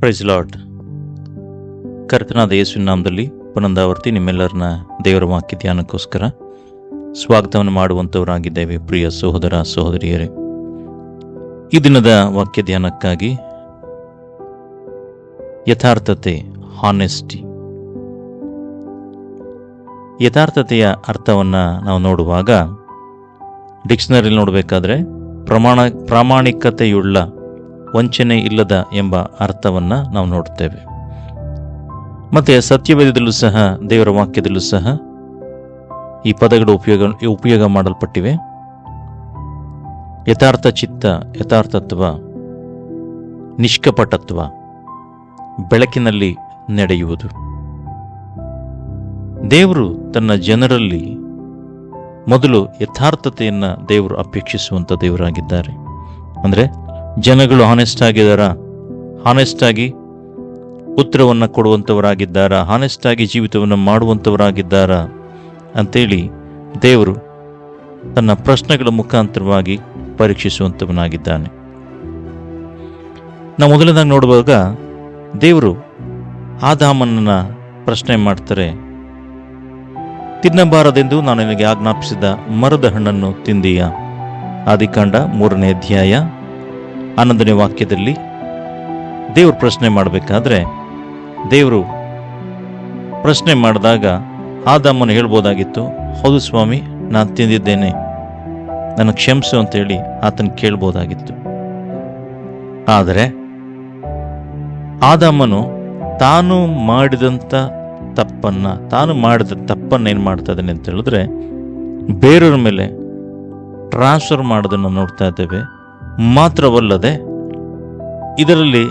Praise Lord ಕರ್ತನಾದ ಯೇಸುವಿನ ನಾಮದಲ್ಲಿ ಪುನಂದಾವರ್ತಿ ನಿಮ್ಮೆಲ್ಲರನ್ನ ದೇವರ ವಾಕ್ಯ ಧ್ಯಾನಕ್ಕೋಸ್ಕರ ಸ್ವಾಗತವನ್ನು ಮಾಡುವಂಥವರಾಗಿದ್ದೇವೆ, ಪ್ರಿಯ ಸಹೋದರ ಸಹೋದರಿಯರೇ. ಈ ದಿನದ ವಾಕ್ಯ ಧ್ಯಾನಕ್ಕಾಗಿ ಯಥಾರ್ಥತೆ ಹಾನೆಸ್ಟಿ ಯಥಾರ್ಥತೆಯ ಅರ್ಥವನ್ನು ನಾವು ನೋಡುವಾಗ ಡಿಕ್ಷನರಿ ನೋಡಬೇಕಾದ್ರೆ ಪ್ರಮಾಣ, ಪ್ರಾಮಾಣಿಕತೆಯುಳ್ಳ ವಂಚನೆ ಇಲ್ಲದ ಎಂಬ ಅರ್ಥವನ್ನು ನಾವು ನೋಡ್ತೇವೆ. ಮತ್ತು ಸತ್ಯವೇದದಲ್ಲೂ ಸಹ, ದೇವರ ವಾಕ್ಯದಲ್ಲೂ ಸಹ ಈ ಪದಗಳು ಉಪಯೋಗ ಉಪಯೋಗ ಮಾಡಲ್ಪಟ್ಟಿವೆ. ಯಥಾರ್ಥ ಚಿತ್ತ, ಯಥಾರ್ಥತ್ವ, ನಿಷ್ಕಪಟತ್ವ ಬೆಳಕಿನಲ್ಲಿ ನಡೆಯುವುದು. ದೇವರು ತನ್ನ ಜನರಲ್ಲಿ ಮೊದಲು ಯಥಾರ್ಥತೆಯನ್ನು ದೇವರು ಅಪೇಕ್ಷಿಸುವಂಥ ದೇವರಾಗಿದ್ದಾರೆ. ಅಂದರೆ ಜನಗಳು ಹಾನೆಸ್ಟ್ ಆಗಿದ್ದಾರ ಹಾನೆಸ್ಟ್ ಆಗಿ ಉತ್ತರವನ್ನು ಕೊಡುವಂಥವರಾಗಿದ್ದಾರ ಹಾನೆಸ್ಟ್ ಆಗಿ ಜೀವಿತವನ್ನು ಮಾಡುವಂಥವರಾಗಿದ್ದಾರ ಅಂತೇಳಿ ದೇವರು ತನ್ನ ಪ್ರಶ್ನೆಗಳ ಮುಖಾಂತರವಾಗಿ ಪರೀಕ್ಷಿಸುವಂಥವನಾಗಿದ್ದಾನೆ ನಾವು ಮೊದಲನೇದಾಗಿ ನೋಡುವಾಗ ದೇವರು ಆದಾಮನನ್ನ ಪ್ರಶ್ನೆ ಮಾಡ್ತಾರೆ. ತಿನ್ನಬಾರದೆಂದು ನಾನು ನಿನಗೆ ಆಜ್ಞಾಪಿಸಿದ ಮರದ ಹಣ್ಣನ್ನು ತಿಂದೀಯ? ಆದಿಕಾಂಡ ಮೂರನೇ ಅಧ್ಯಾಯ ಹನ್ನೊಂದನೇ ವಾಕ್ಯದಲ್ಲಿ ದೇವರು ಪ್ರಶ್ನೆ ಮಾಡಬೇಕಾದ್ರೆ ದೇವರು ಪ್ರಶ್ನೆ ಮಾಡಿದಾಗ ಆದಾಮನು ಹೇಳ್ಬೋದಾಗಿತ್ತು, ಹೌದು ಸ್ವಾಮಿ, ನಾನು ತಿಂದಿದ್ದೇನೆ. ನನ್ನ ಕ್ಷಮಿಸು ಅಂತೇಳಿ ಆತನ ಕೇಳ್ಬೋದಾಗಿತ್ತು. ಆದರೆ ಆದಮ್ಮನು ತಾನು ಮಾಡಿದಂಥ ತಪ್ಪನ್ನ, ತಾನು ಮಾಡಿದ ತಪ್ಪನ್ನ ಏನು ಮಾಡ್ತಾ ಇದ್ದಾನೆ ಅಂತ ಹೇಳಿದ್ರೆ ಬೇರೆಯವ್ರ ಮೇಲೆ ಟ್ರಾನ್ಸ್ಫರ್ ಮಾಡೋದನ್ನು ನೋಡ್ತಾ ಇದ್ದೇವೆ. ಮಾತ್ರವಲ್ಲದೆ ಇದರಲ್ಲಿ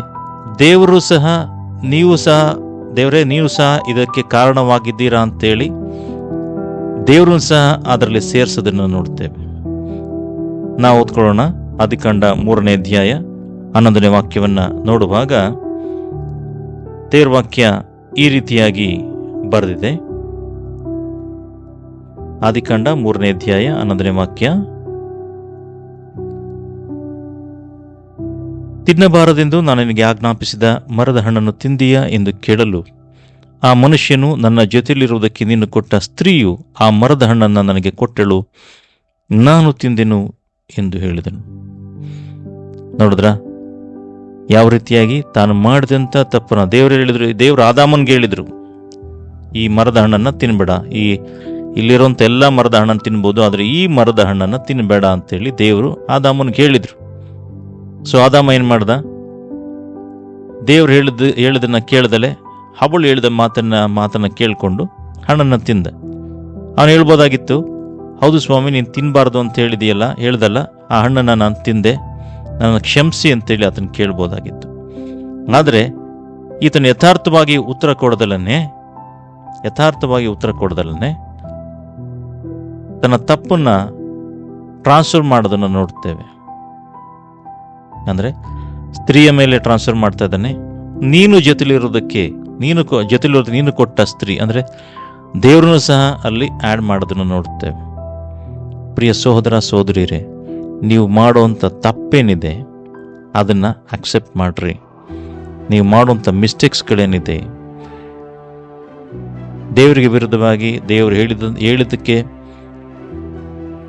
ದೇವರು ಸಹ, ನೀವು ಸಹ, ದೇವರೇ, ನೀವು ಸಹ ಇದಕ್ಕೆ ಕಾರಣವಾಗಿದ್ದೀರಾ ಅಂತೇಳಿ ದೇವರನ್ನು ಸಹ ಅದರಲ್ಲಿ ಸೇರಿಸೋದನ್ನು ನೋಡ್ತೇವೆ. ನಾವು ಓದ್ಕೊಳ್ಳೋಣ. ಅದಿಕಂಡ ಮೂರನೇ ಅಧ್ಯಾಯ ಹನ್ನೊಂದನೇ ವಾಕ್ಯವನ್ನು ನೋಡುವಾಗ ತೇರ್ವಾಕ್ಯ ವಾಕ್ಯ ಈ ರೀತಿಯಾಗಿ ಬರೆದಿದೆ. ಆದಿಕಾಂಡ ಮೂರನೇ ಅಧ್ಯಾಯ ಹನ್ನೊಂದನೇ ವಾಕ್ಯ ತಿನ್ನಬಾರದೆಂದು ನಾನು ನಿನಗೆ ಆಜ್ಞಾಪಿಸಿದ ಮರದ ಹಣ್ಣನ್ನು ತಿಂದೀಯಾ ಎಂದು ಕೇಳಲು. ಆ ಮನುಷ್ಯನು ನನ್ನ ಜೊತೆಯಲ್ಲಿರುವುದಕ್ಕೆ ನೀನು ಕೊಟ್ಟ ಸ್ತ್ರೀಯು ಆ ಮರದ ಹಣ್ಣನ್ನು ನನಗೆ ಕೊಟ್ಟಳು. ನಾನು ತಿಂದೆನು ಎಂದು ಹೇಳಿದನು. ನೋಡಿದ್ರ? ಯಾವ ರೀತಿಯಾಗಿ ತಾನು ಮಾಡಿದಂಥ ತಪ್ಪನ ದೇವರು ಹೇಳಿದ್ರು, ದೇವರು ಆದಾಮನ್ಗೆ ಹೇಳಿದರು. ಈ ಮರದ ಹಣ್ಣನ್ನು ತಿನ್ಬೇಡ. ಈ ಇಲ್ಲಿರುವಂಥ ಎಲ್ಲ ಮರದ ಹಣ್ಣನ್ನು ತಿನ್ಬೋದು, ಆದರೆ ಈ ಮರದ ಹಣ್ಣನ್ನು ತಿನ್ನಬೇಡ ಅಂತೇಳಿ ದೇವರು ಆದಾಮನ್ಗೆ ಹೇಳಿದ್ರು. ಸೊ ಆದಾಮ ಏನು ಮಾಡ್ದ? ದೇವ್ರು ಹೇಳಿದ, ಹೇಳಿದನ್ನ ಕೇಳ್ದಲೆ ಹಬಳು ಹೇಳಿದ ಮಾತನ್ನ ಮಾತನ್ನ ಕೇಳಿಕೊಂಡು ಹಣ್ಣನ್ನು ತಿಂದ. ಅವನು ಹೇಳ್ಬೋದಾಗಿತ್ತು, ಹೌದು ಸ್ವಾಮಿ, ನೀನು ತಿನ್ನಬಾರ್ದು ಅಂತ ಹೇಳಿದೆಯಲ್ಲ, ಹೇಳ್ದಲ್ಲ, ಆ ಹಣ್ಣನ್ನು ನಾನು ತಿಂದೆ, ನನ್ನ ಕ್ಷಮಿಸಿ ಅಂತೇಳಿ ಆತನ ಕೇಳ್ಬೋದಾಗಿತ್ತು. ಆದರೆ ಈತನು ಯಥಾರ್ಥವಾಗಿ ಉತ್ತರ ಕೊಡದಲ್ಲೇ ಯಥಾರ್ಥವಾಗಿ ಉತ್ತರ ಕೊಡದಲ್ಲೇ ತನ್ನ ತಪ್ಪನ್ನು ಟ್ರಾನ್ಸ್ಫರ್ ಮಾಡೋದನ್ನು ನೋಡ್ತೇವೆ. ಅಂದರೆ ಸ್ತ್ರೀಯ ಮೇಲೆ ಟ್ರಾನ್ಸ್ಫರ್ ಮಾಡ್ತಾ ಇದ್ದಾನೆ. ನೀನು ಜೊತೆಲಿರೋದಕ್ಕೆ, ನೀನು ಕೊ- ಜೊತೆಲಿರೋದು ನೀನು ಕೊಟ್ಟ ಸ್ತ್ರೀ, ಅಂದರೆ ದೇವರನ್ನು ಸಹ ಅಲ್ಲಿ ಆ್ಯಡ್ ಮಾಡೋದನ್ನು ನೋಡ್ತೇವೆ. ಪ್ರಿಯ ಸಹೋದರ ಸಹೋದರಿರೇ ನೀವು ಮಾಡುವಂಥ ತಪ್ಪೇನಿದೆ, ಅದನ್ನು ಅಕ್ಸೆಪ್ಟ್ ಮಾಡ್ರಿ. ನೀವು ಮಾಡುವಂಥ ಮಿಸ್ಟೇಕ್ಸ್ಗಳೇನಿದೆ ದೇವರಿಗೆ ವಿರುದ್ಧವಾಗಿ ದೇವರು ಹೇಳಿದ, ಹೇಳಿದ್ದಕ್ಕೆ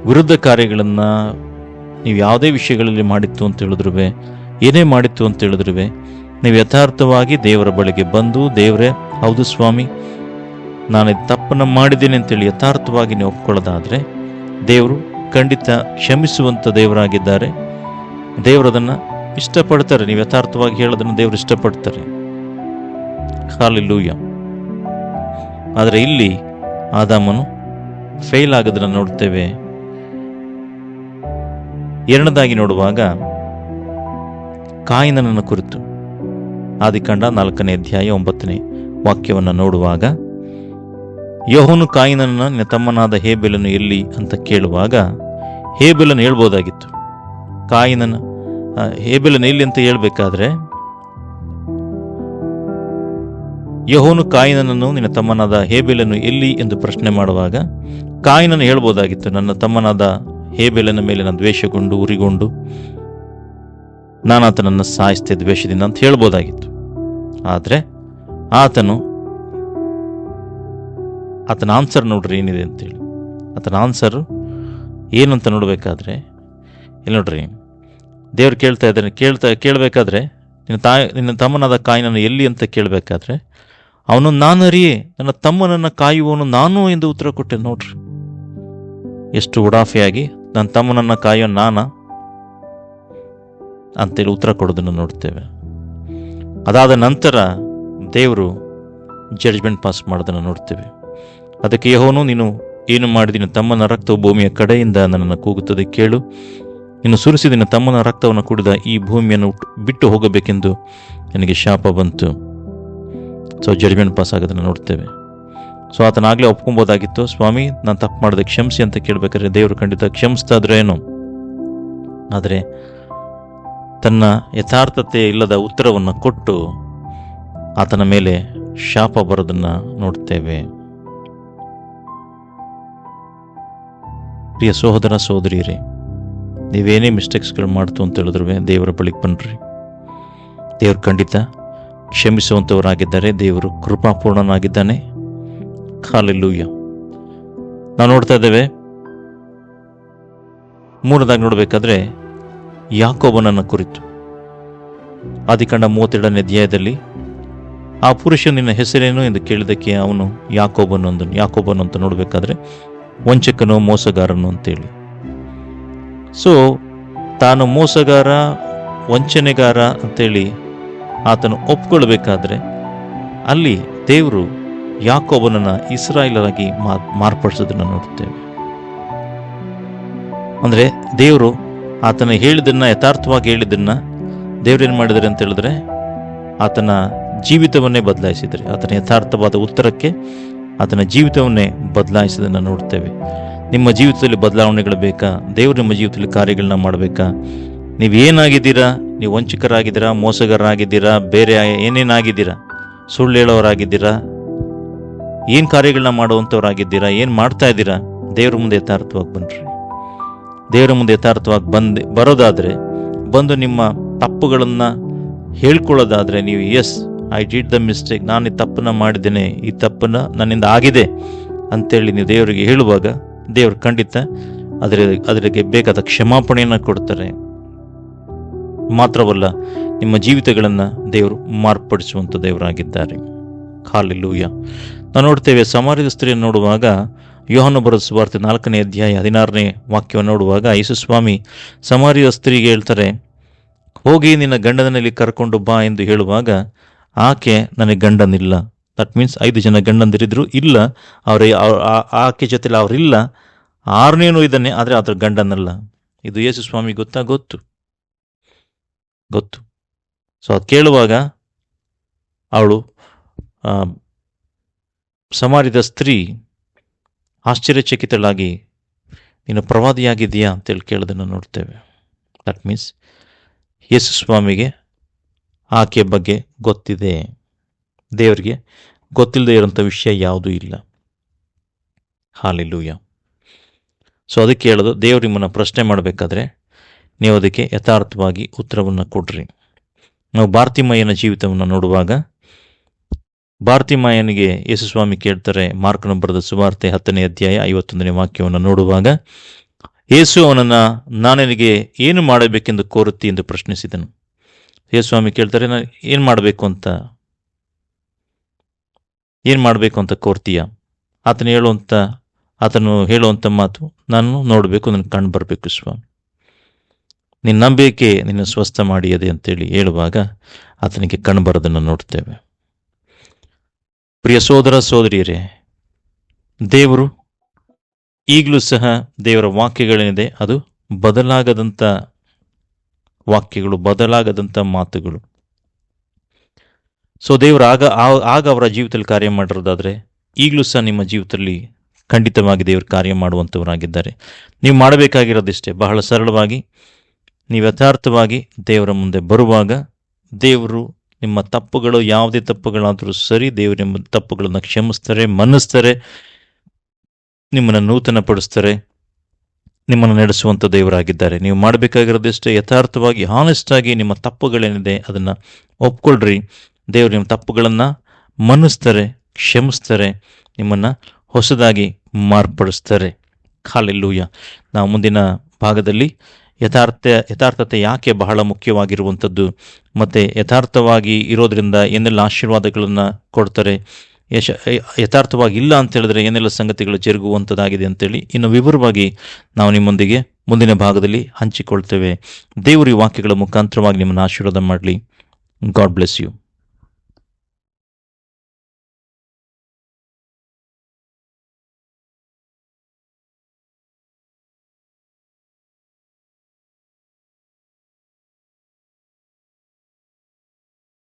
ವಿರುದ್ಧ ಕಾರ್ಯಗಳನ್ನು ನೀವು ಯಾವುದೇ ವಿಷಯಗಳಲ್ಲಿ ಮಾಡಿತ್ತು ಅಂತ ಹೇಳಿದ್ರು ಏನೇ ಮಾಡಿತ್ತು ಅಂತ ಹೇಳಿದ್ರುವೆ, ನೀವು ಯಥಾರ್ಥವಾಗಿ ದೇವರ ಬಳಿಗೆ ಬಂದು, ದೇವರೇ, ಹೌದು ಸ್ವಾಮಿ, ನಾನು ತಪ್ಪನ್ನು ಮಾಡಿದ್ದೇನೆ ಅಂತೇಳಿ ಯಥಾರ್ಥವಾಗಿ ನೀವು ಒಪ್ಕೊಳ್ಳೋದಾದರೆ, ದೇವರು ಖಂಡಿತ ಕ್ಷಮಿಸುವಂಥ ದೇವರಾಗಿದ್ದಾರೆ. ದೇವರದನ್ನು ಇಷ್ಟಪಡ್ತಾರೆ. ನೀವು ಯಥಾರ್ಥವಾಗಿ ಹೇಳೋದನ್ನು ದೇವರು ಇಷ್ಟಪಡ್ತಾರೆ. ಹಾಲಿಲ್ಲೂಯ್ಯ ಆದರೆ ಇಲ್ಲಿ ಆದಾಮನು ಫೇಲ್ ಆಗೋದನ್ನು ನೋಡ್ತೇವೆ. ಎರಡನೇದಾಗಿ ನೋಡುವಾಗ ಕಾಯಿನನನ್ನು ಕುರಿತು ಆದಿಕಾಂಡ ನಾಲ್ಕನೇ ಅಧ್ಯಾಯ ಒಂಬತ್ತನೇ ವಾಕ್ಯವನ್ನು ನೋಡುವಾಗ ಯಹೋನು ಕಾಯಿನನ ತಮ್ಮನಾದ ಹೇಬೆಲನು ಎಲ್ಲಿ ಅಂತ ಕೇಳುವಾಗ ಹೇಬೆಲನ್ನು ಹೇಳ್ಬೋದಾಗಿತ್ತು. ಕಾಯಿನನ ಹೇಬೆಲನು ಎಲ್ಲಿ ಅಂತ ಹೇಳ್ಬೇಕಾದ್ರೆ ಯಹೋನು ಕಾಯಿನನನ್ನು ನಿನ್ನ ತಮ್ಮನಾದ ಹೇಬೆಲನ್ನು ಎಲ್ಲಿ ಎಂದು ಪ್ರಶ್ನೆ ಮಾಡುವಾಗ ಕಾಯಿನನ್ನು ಹೇಳ್ಬೋದಾಗಿತ್ತು. ನನ್ನ ತಮ್ಮನಾದ ಹೇಬೆಲನ ಮೇಲೆ ನಾನು ದ್ವೇಷಗೊಂಡು, ಉರಿಗೊಂಡು ನಾನು ಆತನನ್ನು ಸಾಯಿಸ್ತೆ ದ್ವೇಷದಿಂದ ಅಂತ ಹೇಳ್ಬೋದಾಗಿತ್ತು. ಆದರೆ ಆತನು ಆತನ ಆನ್ಸರ್ ನೋಡ್ರಿ ಏನಿದೆ ಅಂತೇಳಿ. ಆತನ ಆನ್ಸರು ಏನಂತ ನೋಡಬೇಕಾದ್ರೆ, ಇಲ್ಲಿ ನೋಡ್ರಿ, ದೇವ್ರು ಕೇಳ್ತಾ ಇದ್ದಾನೆ, ಕೇಳ್ತಾ, ಕೇಳಬೇಕಾದ್ರೆ ನಿನ್ನ ತಾಯಿ, ನಿನ್ನ ತಮ್ಮನಾದ ಕಾಯಿನನ್ನು ಎಲ್ಲಿ ಅಂತ ಕೇಳಬೇಕಾದ್ರೆ, ಅವನು ನಾನು ಅರಿಯೇ, ನನ್ನ ತಮ್ಮನನ್ನು ಕಾಯುವವನು ನಾನು ಎಂದು ಉತ್ತರ ಕೊಟ್ಟೆ, ನೋಡ್ರಿ. ಎಷ್ಟು ಉಡಾಫೆಯಾಗಿ ನನ್ನ ತಮ್ಮನನ್ನು ಕಾಯೋ ನಾನ? ಅಂತೇಳಿ ಉತ್ತರ ಕೊಡೋದನ್ನು ನೋಡ್ತೇವೆ. ಅದಾದ ನಂತರ ದೇವರು ಜಡ್ಜ್ಮೆಂಟ್ ಪಾಸ್ ಮಾಡೋದನ್ನು ನೋಡ್ತೇವೆ. ಅದಕ್ಕೆ ಯಹೋನು ನೀನು ಏನು ಮಾಡಿದಿನ ತಮ್ಮನ ರಕ್ತವು ಭೂಮಿಯ ಕಡೆಯಿಂದ ನನ್ನನ್ನು ಕೂಗುತ್ತದೆ ಕೇಳು. ನೀನು ಸುರಿಸಿದಿನ ತಮ್ಮನ ರಕ್ತವನ್ನು ಕುಡಿದ ಈ ಭೂಮಿಯನ್ನು ಬಿಟ್ಟು ಹೋಗಬೇಕೆಂದು ನನಗೆ ಶಾಪ ಬಂತು. ಸೊ ಜಡ್ಜ್ಮೆಂಟ್ ಪಾಸ್ ಆಗೋದನ್ನು ನೋಡ್ತೇವೆ. ಸೊ ಆತನಾಗಲೇ ಒಪ್ಕೊಬೋದಾಗಿತ್ತು, ಸ್ವಾಮಿ, ನಾನು ತಪ್ಪು ಮಾಡಿದೆ, ಕ್ಷಮಿಸಿ ಅಂತ ಕೇಳಬೇಕಾದ್ರೆ ದೇವರು ಖಂಡಿತ ಕ್ಷಮಿಸ್ತಾದ್ರೆ ಏನು? ಆದರೆ ತನ್ನ ಯಥಾರ್ಥತೆ ಇಲ್ಲದ ಉತ್ತರವನ್ನು ಕೊಟ್ಟು ಆತನ ಮೇಲೆ ಶಾಪ ಬರೋದನ್ನು ನೋಡ್ತೇವೆ. ಪ್ರಿಯ ಸಹೋದರ ಸಹೋದರಿಯರೇ, ನೀವೇನೇ ಮಿಸ್ಟೇಕ್ಸ್ಗಳು ಮಾಡ್ತು ಅಂತ ಹೇಳಿದ್ರು ದೇವರ ಬಳಿಗೆ ಬನ್ನಿರಿ ದೇವರು ಖಂಡಿತ ಕ್ಷಮಿಸುವಂಥವರಾಗಿದ್ದಾರೆ ದೇವರು ಕೃಪಾಪೂರ್ಣನಾಗಿದ್ದಾನೆ. ಕಾಲೆಲ್ಲೂಯ್ಯ ನಾವು ನೋಡ್ತಾ ಇದ್ದೇವೆ ಮೂರದಾಗಿ ನೋಡಬೇಕಾದ್ರೆ ಯಾಕೋಬನನ್ನು ಕುರಿತು. ಆದಿಕಾಂಡ ಮೂವತ್ತೆರಡನೇ ಅಧ್ಯಾಯದಲ್ಲಿ, ಆ ಪುರುಷನಿನ ಹೆಸರೇನು ಎಂದು ಕೇಳಿದ್ದಕ್ಕೆ ಅವನು ಯಾಕೋಬನು ಅಂದ ಯಾಕೋಬನು ಅಂತ ನೋಡಬೇಕಾದ್ರೆ ವಂಚಕನು ಮೋಸಗಾರನು ಅಂತೇಳಿ. ಸೊ ತಾನು ಮೋಸಗಾರ, ವಂಚನೆಗಾರ ಅಂತೇಳಿ ಆತನು ಒಪ್ಕೊಳ್ಬೇಕಾದ್ರೆ ಅಲ್ಲಿ ದೇವರು ಯಾಕೋಬನನ್ನ ಇಸ್ರಾಯೇಲರಾಗಿ ಮಾರ್ಪಡಿಸೋದನ್ನು ನೋಡುತ್ತೇವೆ. ಅಂದರೆ ದೇವರು ಆತನ ಹೇಳಿದ್ದನ್ನು, ಯಥಾರ್ಥವಾಗಿ ಹೇಳಿದ್ದನ್ನು ದೇವ್ರೇನು ಮಾಡಿದರೆ ಅಂತ ಹೇಳಿದ್ರೆ, ಆತನ ಜೀವಿತವನ್ನೇ ಬದಲಾಯಿಸಿದರೆ ಆತನ ಯಥಾರ್ಥವಾದ ಉತ್ತರಕ್ಕೆ ಆತನ ಜೀವಿತವನ್ನೇ ಬದಲಾಯಿಸೋದನ್ನು ನೋಡ್ತೇವೆ ನಿಮ್ಮ ಜೀವಿತದಲ್ಲಿ ಬದಲಾವಣೆಗಳು ಬೇಕಾ? ದೇವರು ನಿಮ್ಮ ಜೀವಿತದಲ್ಲಿ ಕಾರ್ಯಗಳನ್ನ ಮಾಡಬೇಕಾ? ನೀವು ಏನಾಗಿದ್ದೀರಾ? ನೀವು ವಂಚಕರಾಗಿದ್ದೀರಾ? ಮೋಸಗಾರರಾಗಿದ್ದೀರಾ? ಬೇರೆ ಏನೇನಾಗಿದ್ದೀರಾ? ಸುಳ್ಳು ಹೇಳೋರಾಗಿದ್ದೀರಾ? ಏನು ಕಾರ್ಯಗಳನ್ನ ಮಾಡುವಂಥವ್ರಾಗಿದ್ದೀರಾ ಏನು ಮಾಡ್ತಾ ಇದ್ದೀರಾ? ದೇವ್ರ ಮುಂದೆ ಯಥಾರ್ಥವಾಗಿ ಬನ್ನಿರಿ ದೇವರ ಮುಂದೆ ಯಥಾರ್ಥವಾಗಿ ಬಂದು ಬರೋದಾದರೆ, ಬಂದು ನಿಮ್ಮ ತಪ್ಪುಗಳನ್ನು ಹೇಳ್ಕೊಳ್ಳೋದಾದರೆ ನೀವು yes I did the mistake ನಾನು ಈ ತಪ್ಪನ್ನ ಮಾಡಿದ್ದೇನೆ. ಈ ತಪ್ಪನ್ನ ನನ್ನಿಂದ ಆಗಿದೆ. ಅಂತೇಳಿ ನೀವು ದೇವರಿಗೆ ಹೇಳುವಾಗ, ದೇವರು ಖಂಡಿತ ಅದರ ಅದರಿಗೆ ಬೇಕಾದ ಕ್ಷಮಾಪಣೆಯನ್ನು ಕೊಡ್ತಾರೆ. ಮಾತ್ರವಲ್ಲ, ನಿಮ್ಮ ಜೀವಿತಗಳನ್ನು ದೇವರು ಮಾರ್ಪಡಿಸುವಂಥ ದೇವರಾಗಿದ್ದಾರೆ. ಕಾಲಿಲ್ಲೂಯ ನಾವು ನೋಡ್ತೇವೆ ಸಮಾರ್ಯದ ಸ್ತ್ರೀಯನ್ನು ನೋಡುವಾಗ ಯೋಹನ ಬರೆದ ಸುವಾರ್ತೆ ನಾಲ್ಕನೇ ಅಧ್ಯಾಯ ಹದಿನಾರನೇ ವಾಕ್ಯವನ್ನು ನೋಡುವಾಗ ಯೇಸುಸ್ವಾಮಿ ಸಮಾರ್ಯದ ಸ್ತ್ರೀಗೆ ಹೇಳ್ತಾರೆ, ಹೋಗಿ ನಿನ್ನ ಗಂಡನಲ್ಲಿ ಕರ್ಕೊಂಡು ಬಾ ಎಂದು ಹೇಳುವಾಗ ಆಕೆ ನನಗೆ ಗಂಡನಿಲ್ಲ. ದಟ್ ಮೀನ್ಸ್ ಐದು ಜನ ಗಂಡಂದಿರಿದ್ರು ಇಲ್ಲ, ಅವರ ಆಕೆ ಜೊತೆಲಿ ಅವರಿಲ್ಲ, ಆರನೇನು ಇದ್ದಾನೆ, ಆದರೆ ಅದರ ಗಂಡನಲ್ಲ. ಇದು ಯೇಸು ಸ್ವಾಮಿ ಗೊತ್ತಾ? ಗೊತ್ತು. ಗೊತ್ತು. ಸೊ ಅದು ಕೇಳುವಾಗ ಅವಳು ಸಮಾರಿದ ಸ್ತ್ರೀ ಆಶ್ಚರ್ಯಚಕಿತಳಾಗಿ, ನೀನು ಪ್ರವಾದಿಯಾಗಿದೆಯಾ ಅಂತೇಳಿ ಕೇಳೋದನ್ನು ನೋಡ್ತೇವೆ. ದಟ್ ಮೀನ್ಸ್ ಯೇಸು ಸ್ವಾಮಿಗೆ ಆಕೆಯ ಬಗ್ಗೆ ಗೊತ್ತಿದೆ. ದೇವರಿಗೆ ಗೊತ್ತಿಲ್ಲದೆ ಇರೋಂಥ ವಿಷಯ ಯಾವುದೂ ಇಲ್ಲ. ಹಾಲಿಲ್ಲೂಯ ಸೊ ಅದಕ್ಕೆ ಹೇಳೋದು, ದೇವರು ನಿಮ್ಮನ್ನು ಪ್ರಶ್ನೆ ಮಾಡಬೇಕಾದ್ರೆ, ನೀವು ಅದಕ್ಕೆ ಯಥಾರ್ಥವಾಗಿ ಉತ್ತರವನ್ನು ಕೊಡ್ರಿ. ನಾವು ಭಾರತಿಮಯ್ಯನ ಜೀವಿತವನ್ನು ನೋಡುವಾಗ ಭಾರತಿಮಯ್ಯನಿಗೆ ಯೇಸುಸ್ವಾಮಿ ಕೇಳ್ತಾರೆ ಮಾರ್ಕನ ಬರೆದ ಸುವಾರ್ತೆ ಹತ್ತನೇ ಅಧ್ಯಾಯ ಐವತ್ತೊಂದನೇ ವಾಕ್ಯವನ್ನು ನೋಡುವಾಗ, ಯೇಸು ಅವನನ್ನು ನಾನೆನಿಗೆ ಏನು ಮಾಡಬೇಕೆಂದು ಕೋರುತ್ತಿ ಎಂದು ಪ್ರಶ್ನಿಸಿದನು. ಯೇಸುಸ್ವಾಮಿ ಕೇಳ್ತಾರೆ ನಾನು ಏನು ಮಾಡಬೇಕು ಅಂತ? ಏನು ಮಾಡಬೇಕು ಅಂತ ಕೋರ್ತೀಯ? ಆತನು ಹೇಳುವಂಥ ಆತನು ಹೇಳುವಂಥ ಮಾತು ನಾನು ನೋಡಬೇಕು ನನ್ನ ಕಂಡು ಬರಬೇಕು ಸ್ವಾಮಿ. ನಿನ್ನ ನಂಬಿಕೆ ನಿನ್ನ ಸ್ವಸ್ಥ ಮಾಡಿಯದೆ ಅಂತೇಳಿ ಹೇಳುವಾಗ ಆತನಿಗೆ ಕಣ್ಣು ಬರೋದನ್ನು ನೋಡ್ತೇವೆ. ಪ್ರಿಯ ಸೋದರ ಸೋದರಿಯರೇ, ದೇವರು ಈಗಲೂ ಸಹ ದೇವರ ವಾಕ್ಯಗಳೇನಿದೆ, ಅದು ಬದಲಾಗದಂಥ ವಾಕ್ಯಗಳು, ಬದಲಾಗದಂಥ ಮಾತುಗಳು. ಸೊ, ದೇವರು ಆಗ ಆಗ ಅವರ ಜೀವಿತದಲ್ಲಿ ಕಾರ್ಯ ಮಾಡಿರೋದಾದರೆ, ಈಗಲೂ ಸಹ ನಿಮ್ಮ ಜೀವಿತದಲ್ಲಿ ಖಂಡಿತವಾಗಿ ದೇವರು ಕಾರ್ಯ ಮಾಡುವಂಥವರಾಗಿದ್ದಾರೆ. ನೀವು ಮಾಡಬೇಕಾಗಿರೋದಿಷ್ಟೇ, ಬಹಳ ಸರಳವಾಗಿ, ನೀವು ಯಥಾರ್ಥವಾಗಿ ದೇವರ ಮುಂದೆ ಬರುವಾಗ ದೇವರು ನಿಮ್ಮ ತಪ್ಪುಗಳು ಯಾವುದೇ ತಪ್ಪುಗಳಾದರೂ ಸರಿ, ದೇವರು ನಿಮ್ಮ ತಪ್ಪುಗಳನ್ನು ಕ್ಷಮಿಸ್ತಾರೆ, ಮನ್ನಿಸ್ತಾರೆ, ನಿಮ್ಮನ್ನು ನೂತನಪಡಿಸ್ತಾರೆ, ನಿಮ್ಮನ್ನು ನಡೆಸುವಂಥ ದೇವರಾಗಿದ್ದಾರೆ. ನೀವು ಮಾಡಬೇಕಾಗಿರೋದಿಷ್ಟೇ ಯಥಾರ್ಥವಾಗಿ ಹಾನೆಸ್ಟಾಗಿ ನಿಮ್ಮ ತಪ್ಪುಗಳೇನಿದೆ ಅದನ್ನು ಒಪ್ಕೊಳ್ರಿ. ದೇವರು ನಿಮ್ಮ ತಪ್ಪುಗಳನ್ನು ಮನ್ನಿಸ್ತಾರೆ, ಕ್ಷಮಿಸ್ತಾರೆ, ನಿಮ್ಮನ್ನು ಹೊಸದಾಗಿ ಮಾರ್ಪಡಿಸ್ತಾರೆ. ಕಾಲೆಲ್ಲೂಯ ನಾವು ಮುಂದಿನ ಭಾಗದಲ್ಲಿ ಯಥಾರ್ಥ, ಯಥಾರ್ಥತೆ ಯಾಕೆ ಬಹಳ ಮುಖ್ಯವಾಗಿರುವಂಥದ್ದು? ಮತ್ತು ಯಥಾರ್ಥವಾಗಿ ಇರೋದರಿಂದ ಏನೆಲ್ಲ ಆಶೀರ್ವಾದಗಳನ್ನು ಕೊಡ್ತಾರೆ? ಯಶ, ಯಥಾರ್ಥವಾಗಿ ಇಲ್ಲ ಅಂತ ಹೇಳಿದ್ರೆ ಏನೆಲ್ಲ ಸಂಗತಿಗಳು ಜರುಗುವಂಥದ್ದಾಗಿದೆ ಅಂತೇಳಿ ಇನ್ನು ವಿವರವಾಗಿ ನಾವು ನಿಮ್ಮೊಂದಿಗೆ ಮುಂದಿನ ಭಾಗದಲ್ಲಿ ಹಂಚಿಕೊಳ್ತೇವೆ. ದೇವರಿ ವಾಕ್ಯಗಳ ಮುಖಾಂತರವಾಗಿ ನಿಮ್ಮನ್ನು ಆಶೀರ್ವಾದ ಮಾಡಲಿ. God bless you